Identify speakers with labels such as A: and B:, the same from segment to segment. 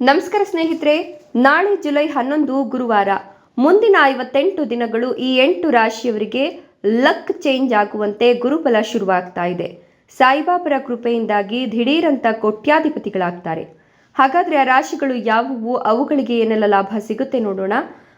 A: ನಮಸ್ಕಾರ ಸ್ನೇಹಿತರೆ, ನಾಳೆ ಜುಲೈ ಹನ್ನೊಂದು ಗುರುವಾರ, ಮುಂದಿನ ಐವತ್ತೆಂಟು ದಿನಗಳು ಈ ಎಂಟು ರಾಶಿಯವರಿಗೆ ಲಕ್ ಚೇಂಜ್ ಆಗುವಂತೆ ಗುರುಬಲ ಶುರುವಾಗ್ತಾ ಇದೆ. ಸಾಯಿಬಾಬರ ಕೃಪೆಯಿಂದಾಗಿ ದಿಢೀರಂತ ಕೋಟ್ಯಾಧಿಪತಿಗಳಾಗ್ತಾರೆ. ಹಾಗಾದ್ರೆ ಆ ರಾಶಿಗಳು ಯಾವುವು, ಅವುಗಳಿಗೆ ಏನೆಲ್ಲ ಲಾಭ ಸಿಗುತ್ತೆ ನೋಡೋಣ.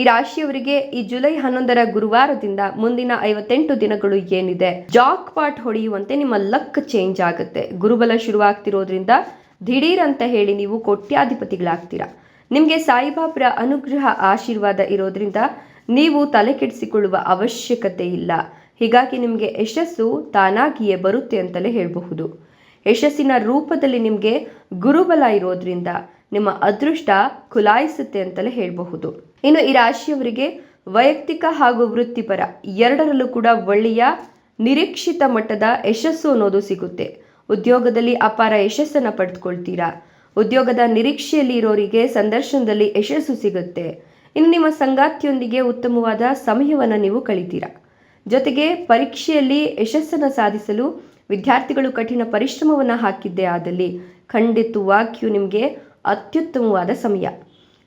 A: ಈ ರಾಶಿಯವರಿಗೆ ಈ ಜುಲೈ ಹನ್ನೊಂದರ ಗುರುವಾರದಿಂದ ಮುಂದಿನ ಐವತ್ತೆಂಟು ದಿನಗಳು ಏನಿದೆ? ಜಾಕ್ ಪಾಟ್ ಹೊಡೆಯುವಂತೆ ನಿಮ್ಮ ಲಕ್ ಚೇಂಜ್ ಆಗುತ್ತೆ. ಗುರುಬಲ ಶುರುವಾಗ್ತಿರೋದ್ರಿಂದ ದಿಢೀರ್ ಅಂತ ಹೇಳಿ ನೀವು ಕೋಟ್ಯಾಧಿಪತಿಗಳಾಗ್ತೀರಾ. ನಿಮಗೆ ಸಾಯಿಬಾಬರ ಅನುಗ್ರಹ ಆಶೀರ್ವಾದ ಇರೋದ್ರಿಂದ ನೀವು ತಲೆ ಕೆಡಿಸಿಕೊಳ್ಳುವ ಅವಶ್ಯಕತೆ ಇಲ್ಲ. ಹೀಗಾಗಿ ನಿಮಗೆ ಯಶಸ್ಸು ತಾನಾಗಿಯೇ ಬರುತ್ತೆ ಅಂತಲೇ ಹೇಳಬಹುದು. ಯಶಸ್ಸಿನ ರೂಪದಲ್ಲಿ ನಿಮಗೆ ಗುರುಬಲ ಇರೋದ್ರಿಂದ ನಿಮ್ಮ ಅದೃಷ್ಟ ಖುಲಾಯಿಸುತ್ತೆ ಅಂತಲೇ ಹೇಳಬಹುದು. ಇನ್ನು ಈ ರಾಶಿಯವರಿಗೆ ವೈಯಕ್ತಿಕ ಹಾಗೂ ವೃತ್ತಿಪರ ಎರಡರಲ್ಲೂ ಕೂಡ ಒಳ್ಳೆಯ ನಿರೀಕ್ಷಿತ ಮಟ್ಟದ ಯಶಸ್ಸು ಅನ್ನೋದು ಸಿಗುತ್ತೆ. ಉದ್ಯೋಗದಲ್ಲಿ ಅಪಾರ ಯಶಸ್ಸನ್ನು ಪಡೆದುಕೊಳ್ತೀರಾ ಉದ್ಯೋಗದ ನಿರೀಕ್ಷೆಯಲ್ಲಿ ಇರೋರಿಗೆ ಸಂದರ್ಶನದಲ್ಲಿ ಯಶಸ್ಸು ಸಿಗುತ್ತೆ. ಇನ್ನು ನಿಮ್ಮ ಸಂಗಾತಿಯೊಂದಿಗೆ ಉತ್ತಮವಾದ ಸಮಯವನ್ನು ನೀವು ಕಳಿತೀರಾ? ಜೊತೆಗೆ ಪರೀಕ್ಷೆಯಲ್ಲಿ ಯಶಸ್ಸನ್ನು ಸಾಧಿಸಲು ವಿದ್ಯಾರ್ಥಿಗಳು ಕಠಿಣ ಪರಿಶ್ರಮವನ್ನು ಹಾಕಿದ್ದೆ ಆದಲ್ಲಿ ಖಂಡಿತವಾಗಿಯೂ ನಿಮಗೆ ಅತ್ಯುತ್ತಮವಾದ ಸಮಯ.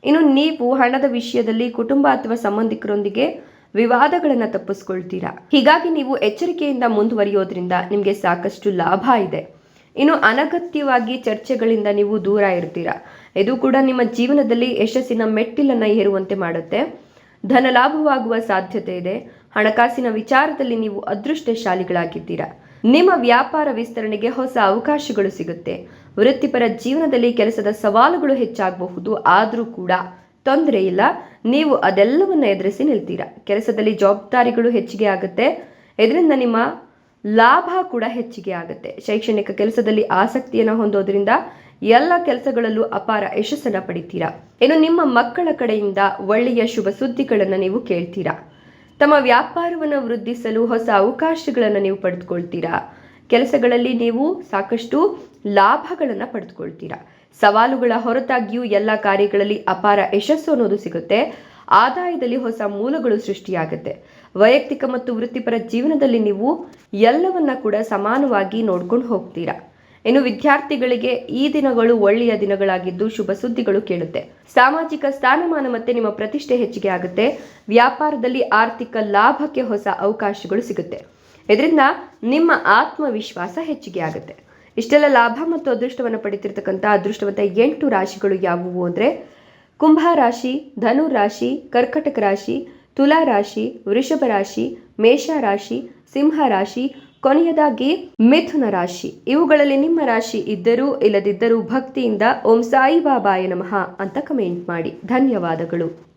A: ಇನ್ನು ನೀವು ಹಣದ ವಿಷಯದಲ್ಲಿ ಕುಟುಂಬ ಅಥವಾ ಸಂಬಂಧಿಕರೊಂದಿಗೆ ವಿವಾದಗಳನ್ನು ತಪ್ಪಿಸ್ಕೊಳ್ತೀರಾ? ಹೀಗಾಗಿ ನೀವು ಎಚ್ಚರಿಕೆಯಿಂದ ಮುಂದುವರಿಯೋದ್ರಿಂದ ನಿಮಗೆ ಸಾಕಷ್ಟು ಲಾಭ ಇದೆ. ಇನ್ನು ಅನಗತ್ಯವಾಗಿ ಚರ್ಚೆಗಳಿಂದ ನೀವು ದೂರ ಇರ್ತೀರಾ? ಇದು ಕೂಡ ನಿಮ್ಮ ಜೀವನದಲ್ಲಿ ಯಶಸ್ಸಿನ ಮೆಟ್ಟಿಲನ್ನು ಏರುವಂತೆ ಮಾಡುತ್ತೆ. ಧನ ಲಾಭವಾಗುವ ಸಾಧ್ಯತೆ ಇದೆ. ಹಣಕಾಸಿನ ವಿಚಾರದಲ್ಲಿ ನೀವು ಅದೃಷ್ಟಶಾಲಿಗಳಾಗಿದ್ದೀರಾ? ನಿಮ್ಮ ವ್ಯಾಪಾರ ವಿಸ್ತರಣೆಗೆ ಹೊಸ ಅವಕಾಶಗಳು ಸಿಗುತ್ತೆ. ವೃತ್ತಿಪರ ಜೀವನದಲ್ಲಿ ಕೆಲಸದ ಸವಾಲುಗಳು ಹೆಚ್ಚಾಗಬಹುದು. ಆದರೂ ಕೂಡ ತೊಂದರೆ ಇಲ್ಲ. ನೀವು ಅದೆಲ್ಲವನ್ನು ಎದುರಿಸಿ ನಿಲ್ತೀರಾ. ಕೆಲಸದಲ್ಲಿ ಜವಾಬ್ದಾರಿಗಳು ಹೆಚ್ಚಿಗೆ ಆಗುತ್ತೆ. ಇದರಿಂದ ನಿಮ್ಮ ಲಾಭ ಕೂಡ ಹೆಚ್ಚಿಗೆ ಆಗುತ್ತೆ. ಶೈಕ್ಷಣಿಕ ಕೆಲಸದಲ್ಲಿ ಆಸಕ್ತಿಯನ್ನು ಹೊಂದೋದ್ರಿಂದ ಎಲ್ಲ ಕೆಲಸಗಳಲ್ಲೂ ಅಪಾರ ಯಶಸ್ಸನ್ನು ಪಡಿತೀರಾ. ಇನ್ನು ನಿಮ್ಮ ಮಕ್ಕಳ ಕಡೆಯಿಂದ ಒಳ್ಳೆಯ ಶುಭ ಸುದ್ದಿಗಳನ್ನು ನೀವು ಕೇಳ್ತೀರಾ. ತಮ್ಮ ವ್ಯಾಪಾರವನ್ನು ವೃದ್ಧಿಸಲು ಹೊಸ ಅವಕಾಶಗಳನ್ನು ನೀವು ಪಡೆದುಕೊಳ್ತೀರಾ? ಕೆಲಸಗಳಲ್ಲಿ ನೀವು ಸಾಕಷ್ಟು ಲಾಭಗಳನ್ನು ಪಡೆದುಕೊಳ್ತೀರಾ? ಸವಾಲುಗಳ ಹೊರತಾಗಿಯೂ ಎಲ್ಲ ಕಾರ್ಯಗಳಲ್ಲಿ ಅಪಾರ ಯಶಸ್ಸು ಅನ್ನೋದು ಸಿಗುತ್ತೆ. ಆದಾಯದಲ್ಲಿ ಹೊಸ ಮೂಲಗಳು ಸೃಷ್ಟಿಯಾಗುತ್ತೆ. ವೈಯಕ್ತಿಕ ಮತ್ತು ವೃತ್ತಿಪರ ಜೀವನದಲ್ಲಿ ನೀವು ಎಲ್ಲವನ್ನ ಕೂಡ ಸಮಾನವಾಗಿ ನೋಡ್ಕೊಂಡು ಹೋಗ್ತೀರಾ? ಇನ್ನು ವಿದ್ಯಾರ್ಥಿಗಳಿಗೆ ಈ ದಿನಗಳು ಒಳ್ಳೆಯ ದಿನಗಳಾಗಿದ್ದು ಶುಭ ಸುದ್ದಿಗಳು ಕೇಳುತ್ತೆ. ಸಾಮಾಜಿಕ ಸ್ಥಾನಮಾನ ಮತ್ತೆ ನಿಮ್ಮ ಪ್ರತಿಷ್ಠೆ ಹೆಚ್ಚಿಗೆ ಆಗುತ್ತೆ. ವ್ಯಾಪಾರದಲ್ಲಿ ಆರ್ಥಿಕ ಲಾಭಕ್ಕೆ ಹೊಸ ಅವಕಾಶಗಳು ಸಿಗುತ್ತೆ. ಇದರಿಂದ ನಿಮ್ಮ ಆತ್ಮವಿಶ್ವಾಸ ಹೆಚ್ಚಿಗೆ ಆಗುತ್ತೆ. ಇಷ್ಟೆಲ್ಲ ಲಾಭ ಮತ್ತು ಅದೃಷ್ಟವನ್ನು ಪಡೆತಿರ್ತಕ್ಕಂಥ ಅದೃಷ್ಟವಂತ ಎಂಟು ರಾಶಿಗಳು ಯಾವುವು ಅಂದರೆ ಕುಂಭ ರಾಶಿ, ಧನು ರಾಶಿ, ಕರ್ಕಟಕ ರಾಶಿ, ತುಲಾ ರಾಶಿ, ವೃಷಭ ರಾಶಿ, ಮೇಷ ರಾಶಿ, ಸಿಂಹ ರಾಶಿ ಕೊನೆಯದಾಗಿ ಮಿಥುನ ರಾಶಿ. ಇವುಗಳಲ್ಲಿ ನಿಮ್ಮ ರಾಶಿ ಇದ್ದರೂ ಇಲ್ಲದಿದ್ದರೂ ಭಕ್ತಿಯಿಂದ ಓಂ ಸಾಯಿಬಾಬಾಯ ನಮಃ ಅಂತ ಕಮೆಂಟ್ ಮಾಡಿ. ಧನ್ಯವಾದಗಳು.